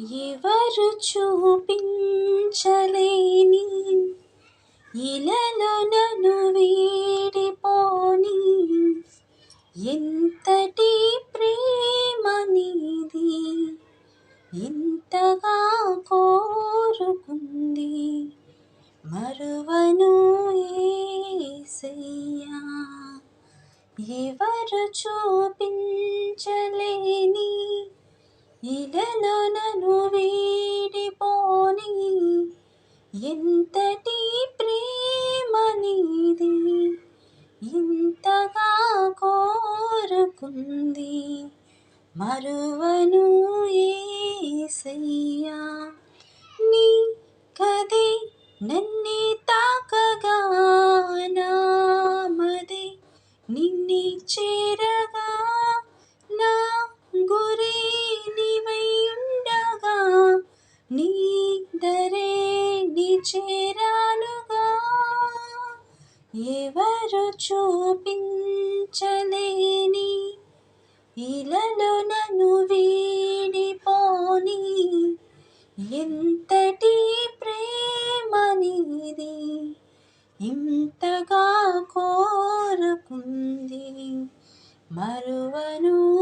ఎవరు చూపించలేని ఇలలో నన్ను వీడిపోని. ఎంతటి ప్రేమ నీది? ఇంతగా కోరుకుంది మరువను ఏసయ్యా. ఎవరు చూపించలేని ఇలలో నన్ను వీడిపోని ఎంతటి ప్రేమ నీది ఇంతగా కోరుకుంది మరువను ఏసయ్యా. నీ కదే నన్ను ఎవరు చూపించలేని ఇలలో నన్ను వీడిపోని. ఎంతటి ప్రేమ నీది ఇంతగా కోరుకుంది. మరువను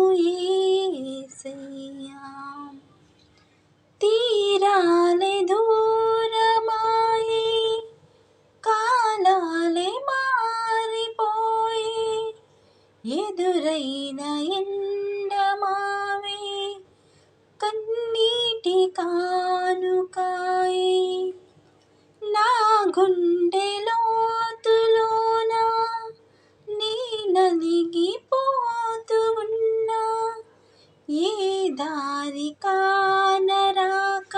గుండె లోతులోన నీ నలిగిపోతూ ఉన్నా ఏ దారి కానరాక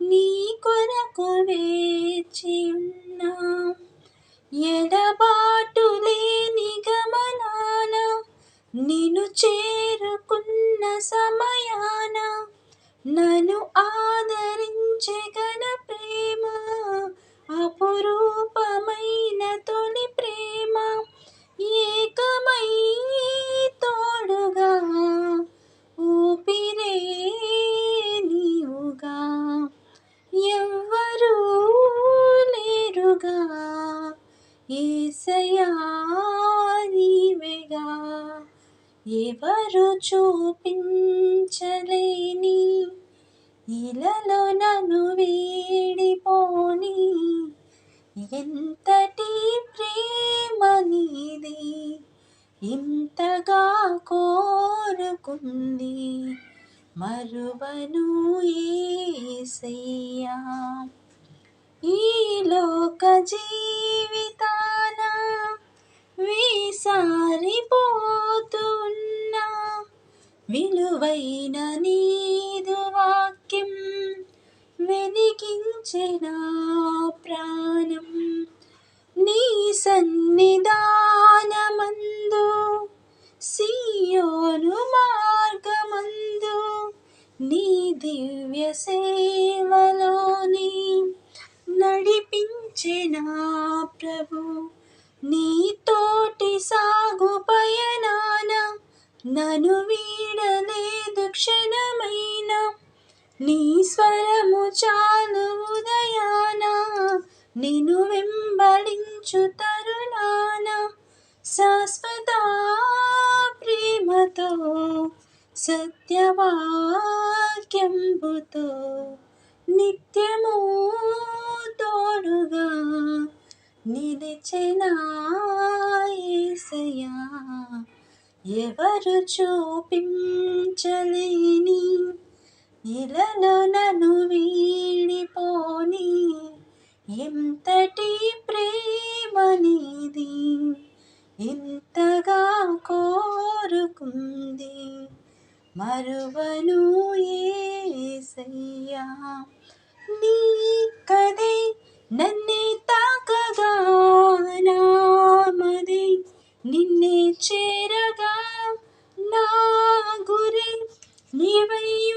నీ కొరకు వేచి ఉన్నా ఏ ఏసయానివేగా ఎవరు చూపించలేని ఇలలో నన్ను వీడిపోని. ఎంతటి ప్రేమ నీది ఇంతగా కోరుకుంది. మరువను ఏసయ్యా ఈ లోక జీ విలువైన నీదు వాక్యం వెలిగించిన ప్రాణం. నీ సన్నిధానమందు సియోను మార్గమందు నీ దివ్య సేవలోని నడిపించిన ప్రభు. నీ తోటి సాగు పయనాన నను వీ క్షణమైన నీ స్వరము చాలు ఉదయాన నిన్ను వెంబడించు తరుణాన శాశ్వత ప్రేమతో సత్యవాక్యంబుతో నిత్యము తోడుగా నిలిచినా. ఎవరు చూపించలేని ఇలలో నన్ను వీడిపోని. ఎంతటి ప్రేమ నీది ఇంతగా కోరుకుంది. మరువను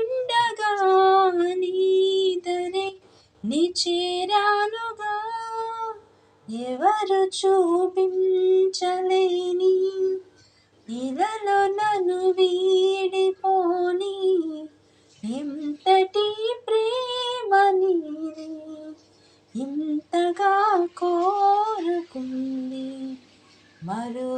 ఉండగా నీతనే నిచేరానుగా ఎవరు చూపించలేని ఇలలో నన్ను వీడిపోని ఎంతటి ప్రేమ నీది ఇంతగా కోరుకుంది మరో